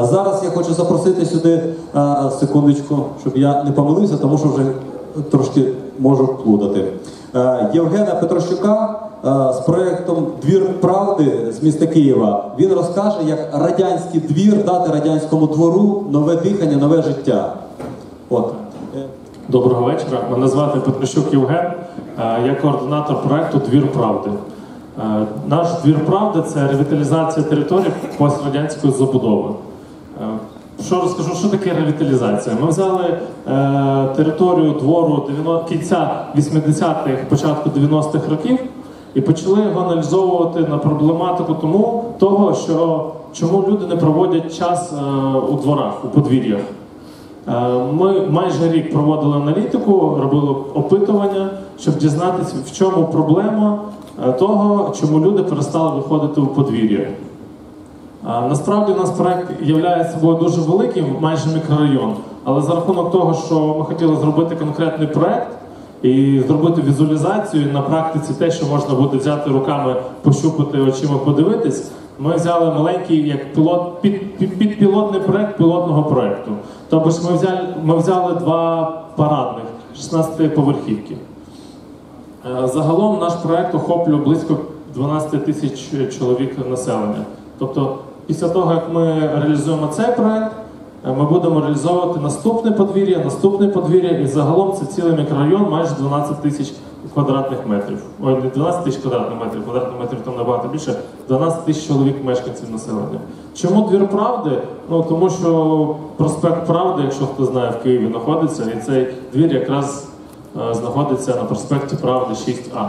Зараз я хочу запросити сюди секундочку, щоб я не помилився, тому що вже трошки можу плутати. Євгена Петрощука з проєктом Двір правди з міста Києва. Він розкаже, як радянський двір дати радянському двору нове дихання, нове життя. От. Доброго вечора. Мене звати Петрощук Євген. Я координатор проекту Двір правди. Наш двір правди це ревіталізація територій пострадянської забудови. Що розкажу, що таке ревіталізація? Ми взяли е, територію двору 90 кінця 80-х, початку 90-х років і почали його аналізовувати на проблематику тому, того, що чому люди не проводять час е, у дворах, у подвір'ях. Е, Ми майже рік проводили аналітику, робили опитування, щоб дізнатися, в чому проблема е, того, чому люди перестали виходити у подвір'я. Е, Насправді у нас проект є собою дуже великим, майже мікрорайон. Але за рахунок того, що ми хотіли зробити конкретний проект і зробити візуалізацію на практиці те, що можна буде взяти руками, пощупати очима, подивитись, ми взяли маленький як пілот під, під, підпілотний проект пілотного проекту. Тобто ж ми взяли, ми взяли два парадних 16 поверхівки. Е, Загалом наш проект охоплює близько 12 тисяч чоловік населення. Тобто, після того, як ми реалізуємо цей проект, е, ми будемо реалізовувати наступне подвір'я, наступне подвір'я, і загалом це цілий мікрорайон, майже 12 тисяч квадратних метрів. Ой, не 12 тисяч квадратних метрів, квадратних метрів там набагато більше, 12 тисяч чоловік мешканців населення. Чому двір правди? Ну тому що проспект Правди, якщо хто знає, в Києві знаходиться, і цей двір якраз е, знаходиться на проспекті Правди 6А.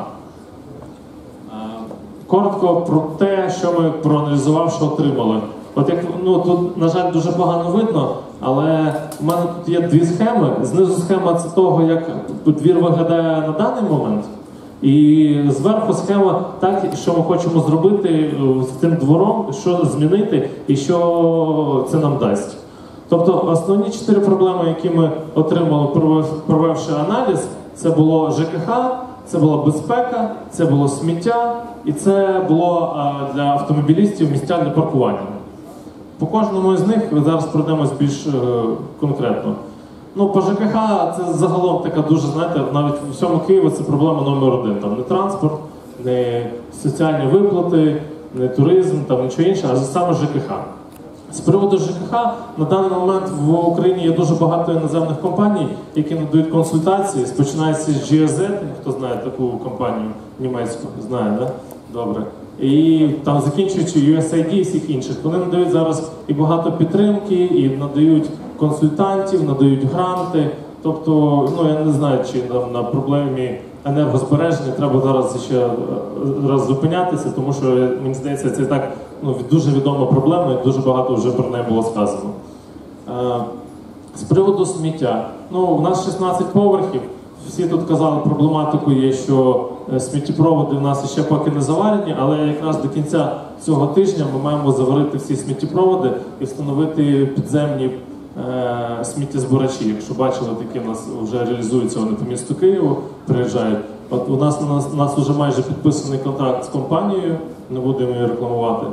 Коротко про те, що ми проаналізувавши отримали. От як ну тут, на жаль, дуже погано видно, але в мене тут є дві схеми. Знизу схема це того, як двір виглядає на даний момент. І зверху схема так, що ми хочемо зробити з цим двором, що змінити і що це нам дасть. Тобто основні чотири проблеми, які ми отримали, провівши аналіз, це було ЖКХ, це була безпека, це було сміття, і це було а, для автомобілістів місця для паркування. По кожному з них зараз пройдемось більш е, конкретно. Ну, по ЖКХ це загалом така дуже, знаєте, навіть в всьому Києві це проблема номер один. Там не транспорт, не соціальні виплати, не туризм, там нічого інше, а саме ЖКХ. З приводу ЖКХ на даний момент в Україні є дуже багато іноземних компаній, які надають консультації. Починається з GSZ, хто знає таку компанію німецьку, знає, да? Добре. І там закінчуючи USAID і всіх інших. Вони надають зараз і багато підтримки, і надають консультантів, надають гранти. Тобто, ну я не знаю, чи там на проблемі енергозбереження треба зараз ще е, раз зупинятися, тому що мені здається, це так ну, дуже відома проблема, і дуже багато вже про неї було сказано. Е, З приводу сміття. Ну, у нас 16 поверхів. Всі тут казали, проблематику є, що е, сміттєпроводи в нас ще поки не заварені, але якраз до кінця цього тижня ми маємо заварити всі сміттєпроводи і встановити підземні сміттєзбирачі. Якщо бачили, такі у нас вже реалізуються вони по місту Києву, приїжджають. От у нас у нас, у нас вже майже підписаний контракт з компанією, не будемо її рекламувати.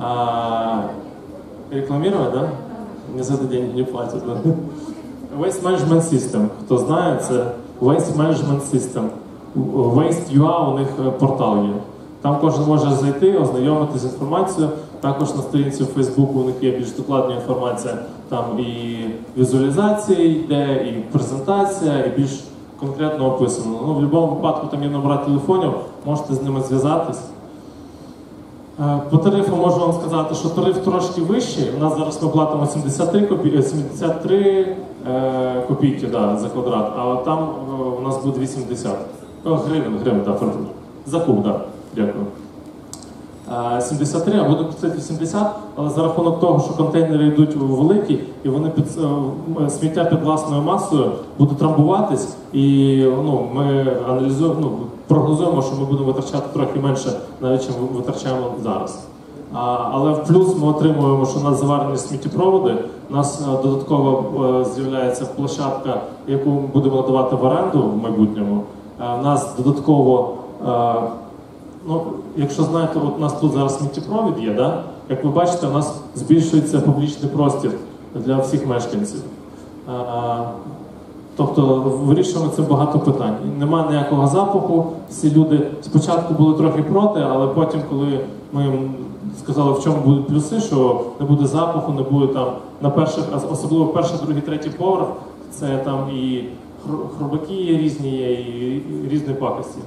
А, рекламировать, да? Мне за деньги не платят, да? Waste Management System, хто знає, це Waste Management System. Waste.ua у них е, портал є. Там кожен може зайти, ознайомитися з інформацією. Також на сторінці в Facebook у них є більш докладна інформація. Там і візуалізація йде, і презентація, і більш конкретно описано. Ну, в будь-якому випадку там є номера телефонів, можете з ними зв'язатись. Е, По тарифу можу вам сказати, що тариф трошки вищий. У нас зараз ми платимо 73 копійки, 73 е, копійки да, за квадрат, а там е, у нас буде 80. О, гривень, гривень, да. За куб, да. Дякую. Е, 73, а буде платити 80, але за рахунок того, що контейнери йдуть великі, і вони під е, сміття під власною масою будуть трамбуватись, і ну, ми аналізуємо, ну, прогнозуємо, що ми будемо витрачати трохи менше, навіть чим витрачаємо зараз. А, але в плюс ми отримуємо, що у нас заварені сміттєпроводи. У нас е, додатково е, з'являється площадка, яку ми будемо надавати в оренду в майбутньому. Е, У нас додатково, е, ну, якщо знаєте, от у нас тут зараз сміттєпровід є, да? як ви бачите, у нас збільшується публічний простір для всіх мешканців. А, Тобто вирішуємо це багато питань. Нема ніякого запаху. Всі люди спочатку були трохи проти, але потім, коли ми їм сказали, в чому будуть плюси, що не буде запаху, не буде там на перших, особливо перший, другий, третій поверх, це там і хр- хробаки є різні, є, і різні пакості.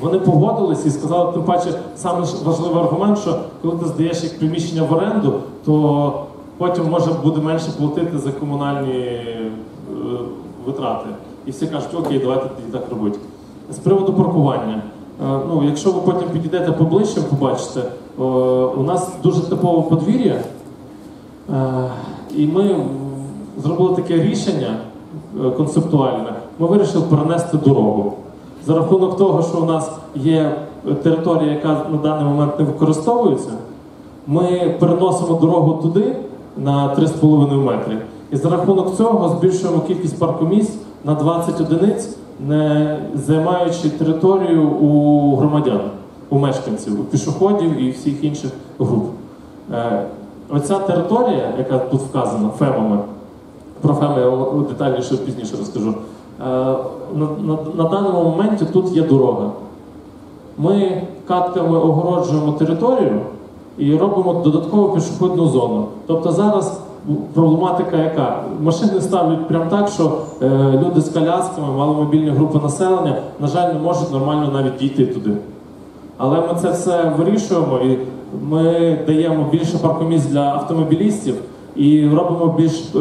Вони погодились і сказали, тим паче, саме важливий аргумент, що коли ти здаєш як приміщення в оренду, то потім може буде менше платити за комунальні е, витрати. І всі кажуть, окей, давайте тоді так робити. З приводу паркування. Е, ну, якщо ви потім підійдете поближче, побачите, е, у нас дуже типове подвір'я. І ми зробили таке рішення концептуальне. Ми вирішили перенести дорогу. За рахунок того, що у нас є територія, яка на даний момент не використовується, ми переносимо дорогу туди на 3,5 метри. І за рахунок цього збільшуємо кількість паркомісць на 20 одиниць, не займаючи територію у громадян, у мешканців, у пішоходів і всіх інших груп. Е, Оця територія, яка тут вказана фемами, про феми я детальніше пізніше розкажу. Е, На, на, на даному моменті тут є дорога. Ми катками огороджуємо територію і робимо додаткову пішохідну зону. Тобто зараз проблематика яка? Машини ставлять прямо так, що е, люди з колясками, маломобільні групи населення, на жаль, не можуть нормально навіть дійти туди. Але ми це все вирішуємо і ми даємо більше паркомісць для автомобілістів і робимо більш е,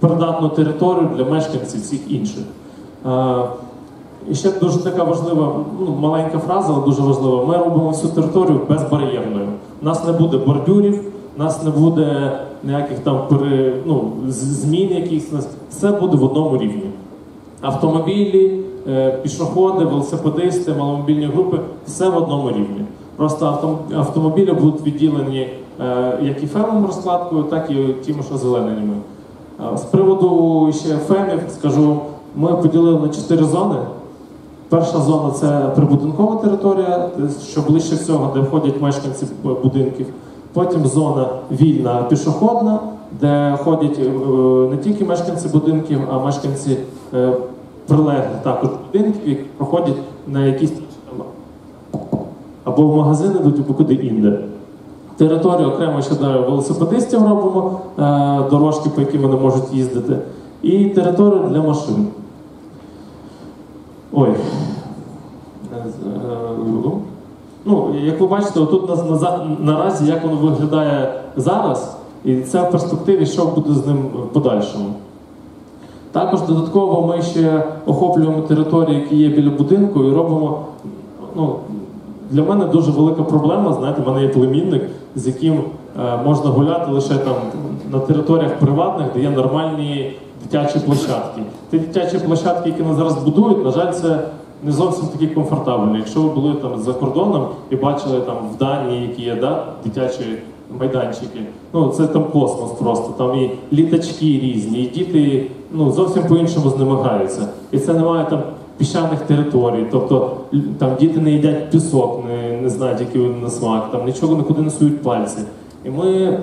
придатну територію для мешканців всіх інших. І ще дуже така важлива, ну, маленька фраза, але дуже важлива. Ми робимо всю територію безбар'єрною. У нас не буде бордюрів, у нас не буде ніяких там пере, ну, змін якихось. Все буде в одному рівні. Автомобілі, е, пішоходи, велосипедисти, маломобільні групи все в одному рівні. Просто автомобілі будуть відділені е, як і фемом розкладкою, так і тими, що зеленими. З приводу ще фемів скажу, ми поділили на чотири зони. Перша зона це прибудинкова територія, що ближче всього, де входять мешканці будинків. Потім зона вільна пішохідна, де ходять е, не тільки мешканці будинків, а мешканці е, прилеглих також будинків, які проходять на якісь або в магазин йдуть, або куди інде. Територію окремо ще для велосипедистів робимо, е, дорожки, по яким вони можуть їздити, і територію для машин. Ой. Е, е, Ну, як ви бачите, отут на, на, наразі як воно виглядає зараз, і це в перспективі, що буде з ним в подальшому. Також додатково ми ще охоплюємо території, які є біля будинку, і робимо. Ну, для мене дуже велика проблема. Знаєте, в мене є племінник, з яким е, можна гуляти лише там на територіях приватних, де є нормальні дитячі площадки. Ті дитячі площадки, які нас зараз будують, на жаль, це не зовсім такі комфортабельні. Якщо ви були там за кордоном і бачили там в Данії, які є да, дитячі майданчики, ну це там космос просто. Там і літачки різні, і діти ну зовсім по-іншому з ними граються. І це немає там піщаних територій, тобто там діти не їдять пісок, не, не знають, який він на смак, там нічого нікуди не сують пальці. І ми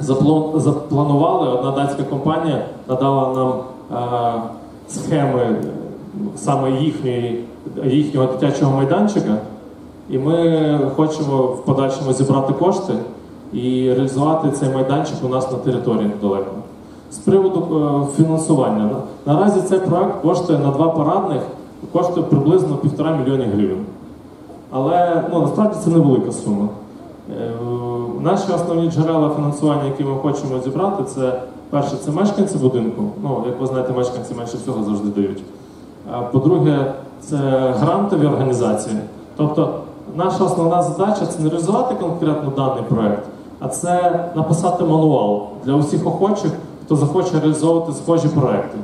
запланували, одна датська компанія надала нам е, схеми е, саме їхньої, їхнього дитячого майданчика, і ми хочемо в подальшому зібрати кошти і реалізувати цей майданчик у нас на території недалеко. З приводу е, фінансування. Наразі цей проект коштує на два парадних, коштує приблизно півтора мільйони гривень. Але ну, насправді це невелика сума. Наші основні джерела фінансування, які ми хочемо зібрати, це перше, це мешканці будинку. Ну, як ви знаєте, мешканці менше всього завжди дають. По-друге, це грантові організації. Тобто, наша основна задача це не реалізувати конкретно даний проект, а це написати мануал для усіх охочих, хто захоче реалізовувати схожі проекти.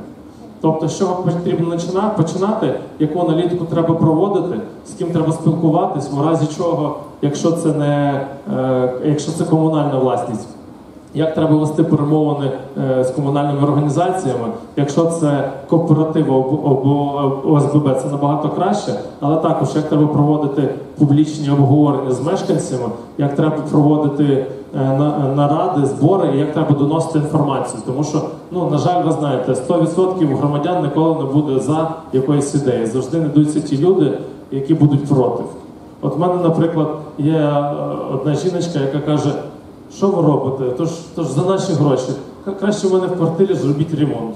Тобто, з чого потрібно починати, яку аналітику треба проводити, з ким треба спілкуватись, в разі чого, якщо це не е, якщо це комунальна власність, як треба вести перемовини е, з комунальними організаціями. Якщо це кооператив або, ОСББ, це набагато краще, але також як треба проводити публічні обговорення з мешканцями, як треба проводити е, на- наради, збори, і як треба доносити інформацію. Тому що, ну на жаль, ви знаєте, 100% громадян ніколи не буде за якоюсь ідеєю. Завжди знайдуться ті люди, які будуть проти. От в мене, наприклад, є е, одна жіночка, яка каже, що ви робите? Тож, тож за наші гроші. Краще в мене в квартирі зробіть ремонт.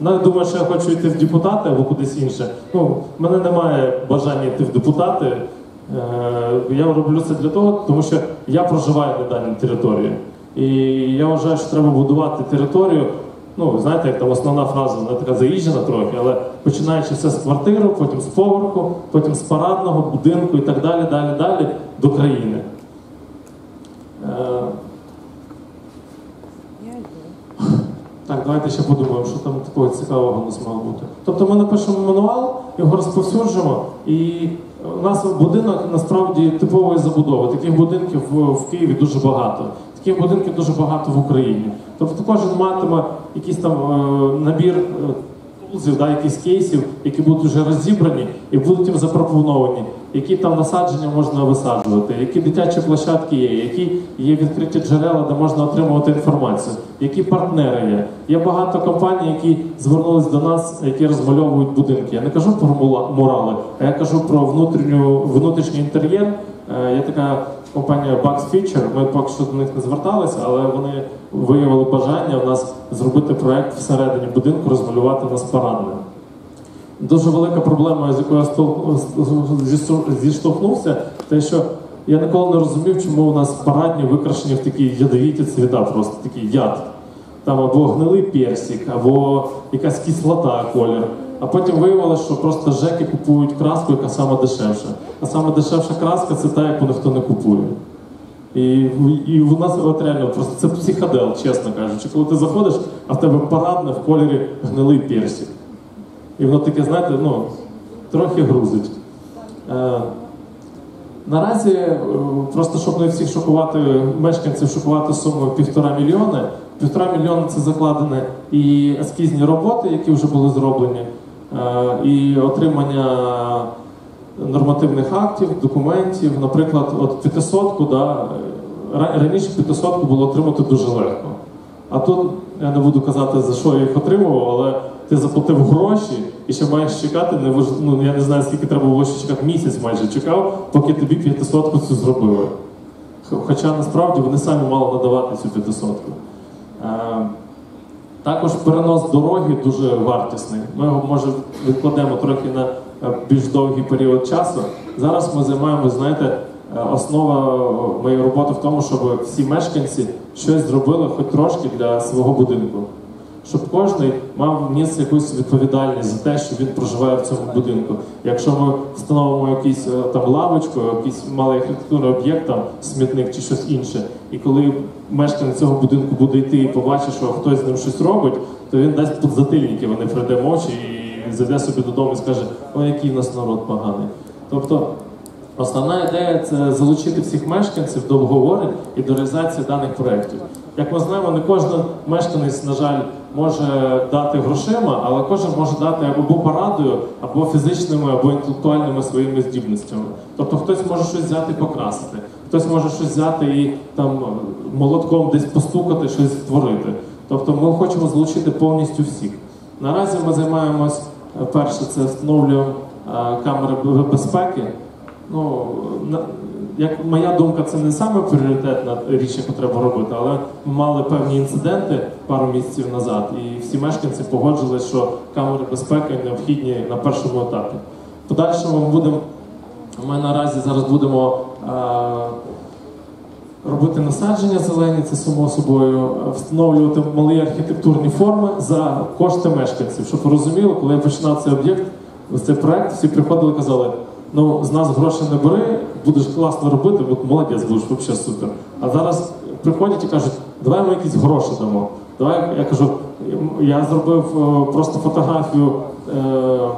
Вона думає, що я хочу йти в депутати або кудись інше. Ну, в мене немає бажання йти в депутати. Е, Я роблю це для того, тому що я проживаю на даній території. І я вважаю, що треба будувати територію. Ну, знаєте, як там основна фраза, вона така заїжджена трохи, але починаючи все з квартири, потім з поверху, потім з парадного будинку і так далі, далі, далі до країни. Е, Так, давайте ще подумаємо, що там такого цікавого нас має бути. Тобто ми напишемо мануал, його розповсюджимо, і у нас будинок насправді типової забудови. Таких будинків в, в Києві дуже багато. Таких будинків дуже багато в Україні. Тобто кожен матиме якийсь там е, набір е, тулзів, да, якісь кейсів, які будуть вже розібрані і будуть їм запропоновані, які там насадження можна висаджувати, які дитячі площадки є, які є відкриті джерела, де можна отримувати інформацію, які партнери є. Є багато компаній, які звернулись до нас, які розмальовують будинки. Я не кажу про мурали, а я кажу про внутрішній інтер'єр. Е, Є така компанія Bugs Feature, Ми поки що до них не зверталися, але вони виявили бажання у нас зробити проект всередині будинку, розмалювати нас парадним. Дуже велика проблема, з якою я зіштовхнувся, те, що я ніколи не розумів, чому у нас парадні викрашені в такі ядовіті цвіта, просто такий яд. Там або гнилий персик, або якась кислота колір. А потім виявилося, що просто ЖЕКи купують краску, яка саме дешевша. А саме дешевша краска це та, яку ніхто не купує. І, і у нас от реально просто це психодел, чесно кажучи. Коли ти заходиш, а в тебе парадне в кольорі гнилий персик. І воно таке, знаєте, ну, трохи грузить. Е, наразі, е, просто щоб не всіх шокувати, мешканців шокувати сумою півтора мільйони. Півтора мільйони це закладені і ескізні роботи, які вже були зроблені, е, і отримання нормативних актів, документів. Наприклад, от 500 да, раніше 500 було отримати дуже легко. А тут я не буду казати, за що я їх отримував, але ти заплатив гроші і ще маєш чекати, не важ- ну, я не знаю, скільки треба було ще чекати, місяць майже чекав, поки тобі 500 цю зробили. Хоча насправді вони самі мали надавати цю 500. Е, також перенос дороги дуже вартісний. Ми його може відкладемо трохи на більш довгий період часу. Зараз ми займаємося, знаєте, е, основа моєї роботи в тому, щоб всі мешканці щось зробили хоч трошки для свого будинку. Щоб кожен мав ніс якусь відповідальність за те, що він проживає в цьому будинку. Якщо ми встановимо якийсь е, там лавочку, якийсь малий архітектурний об'єкт, там смітник чи щось інше, і коли мешканець цього будинку буде йти і побачить, що хтось з ним щось робить, то він дасть подзатильники, вони прийде мочі і зайде собі додому і скаже, ой, який в нас народ поганий. Тобто Основна ідея це залучити всіх мешканців до обговорень і до реалізації даних проєктів. Як ми знаємо, не кожен мешканець, на жаль, може дати грошима, але кожен може дати або порадою, або фізичними, або інтелектуальними своїми здібностями. Тобто хтось може щось взяти і покрасити, хтось може щось взяти і там молотком десь постукати, щось створити. Тобто ми хочемо залучити повністю всіх. Наразі ми займаємось перше, це встановлюємо е, камери безпеки. Ну, як моя думка, це не саме пріоритетна річ, яку треба робити, але ми мали певні інциденти пару місяців назад, і всі мешканці погоджились, що камери безпеки необхідні на першому етапі. Подальшому ми будемо, ми наразі зараз будемо е, робити насадження зелені, це само собою, встановлювати малі архітектурні форми за кошти мешканців. Щоб ви розуміли, коли я починав цей об'єкт, цей проект, всі приходили і казали, ну з нас гроші не бери, будеш класно робити, от молодець будеш, взагалі супер. А зараз приходять і кажуть, давай ми якісь гроші дамо. Давай, я кажу, я зробив е, просто фотографію е,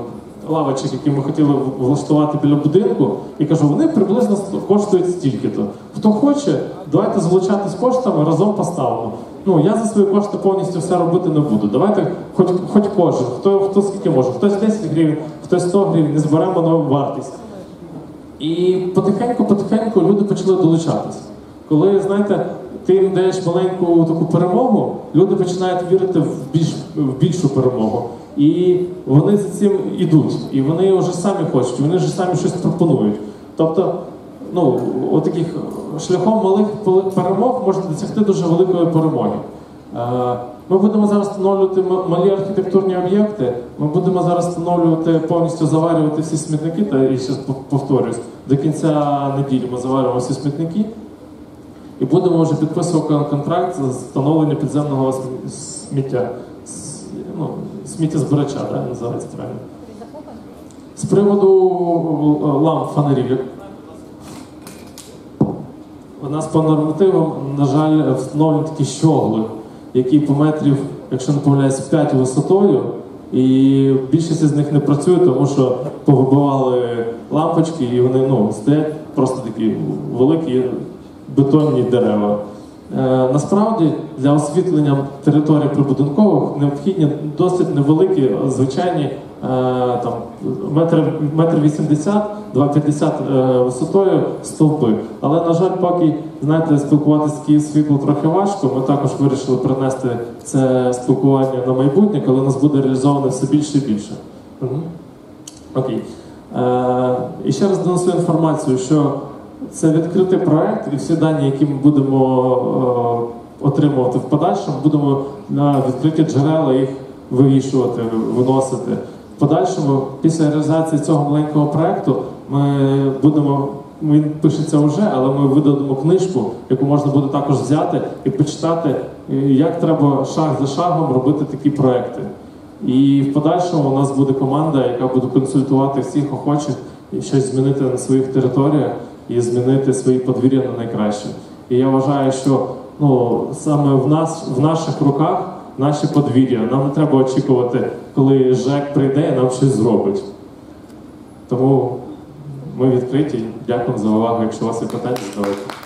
лавочок, які ми хотіли влаштувати біля будинку, і кажу, вони приблизно коштують стільки-то. Хто хоче, давайте залучатись коштами, разом поставимо. Ну я за свої кошти повністю все робити не буду. Давайте, хоч хоч кожен, хто хто скільки може, хтось 10 гривень, хтось 100 гривень, не зберемо нову вартість. І потихеньку-потихеньку люди почали долучатися. Коли, знаєте, ти їм даєш маленьку таку перемогу, люди починають вірити в, більш, в більшу перемогу. І вони за цим ідуть. І вони вже самі хочуть, вони вже самі щось пропонують. Тобто, ну, отаких шляхом малих перемог можна досягти дуже великої перемоги. Е, Ми будемо зараз встановлювати малі архітектурні об'єкти. Ми будемо зараз встановлювати повністю заварювати всі смітники. Та і ще пов- повторюсь, до кінця неділі ми заварюємо всі смітники. І будемо вже підписувати контракт з встановлення підземного сміття. Ну, сміттєзбирача, да, називається правильно. З приводу е, ламп фонарів. У нас по нормативам, на жаль, встановлені такі щогли, які по метрів, якщо не помиляюсь, 5 висотою. І більшість з них не працює, тому що повибивали лампочки, і вони ну, стоять просто такі великі бетонні дерева. Е, насправді для освітлення територій прибудинкових необхідні досить невеликі, звичайні е, там метр, метр 80, 2,50 е, висотою стовпи. Але на жаль, поки знаєте, спілкуватися з Київ світло трохи важко. Ми також вирішили перенести це спілкування на майбутнє, коли у нас буде реалізовано все більше і більше. Мгм. Окей. Е, і ще раз донесу інформацію, що це відкритий проект, і всі дані, які ми будемо е, отримувати в подальшому, будемо на відкриті джерела їх вивішувати, виносити. В подальшому, після реалізації цього маленького проекту, ми будемо. Він пишеться вже, але ми видадемо книжку, яку можна буде також взяти і почитати, як треба шаг за шагом робити такі проекти. І в подальшому у нас буде команда, яка буде консультувати всіх охочих і щось змінити на своїх територіях і змінити свої подвір'я на найкраще. І я вважаю, що ну саме в нас в наших руках наші подвір'я. Нам не треба очікувати, коли ЖЕК прийде і нам щось зробить. Тому ми відкриті. Дякую за увагу. Якщо у вас є питання, задавайте.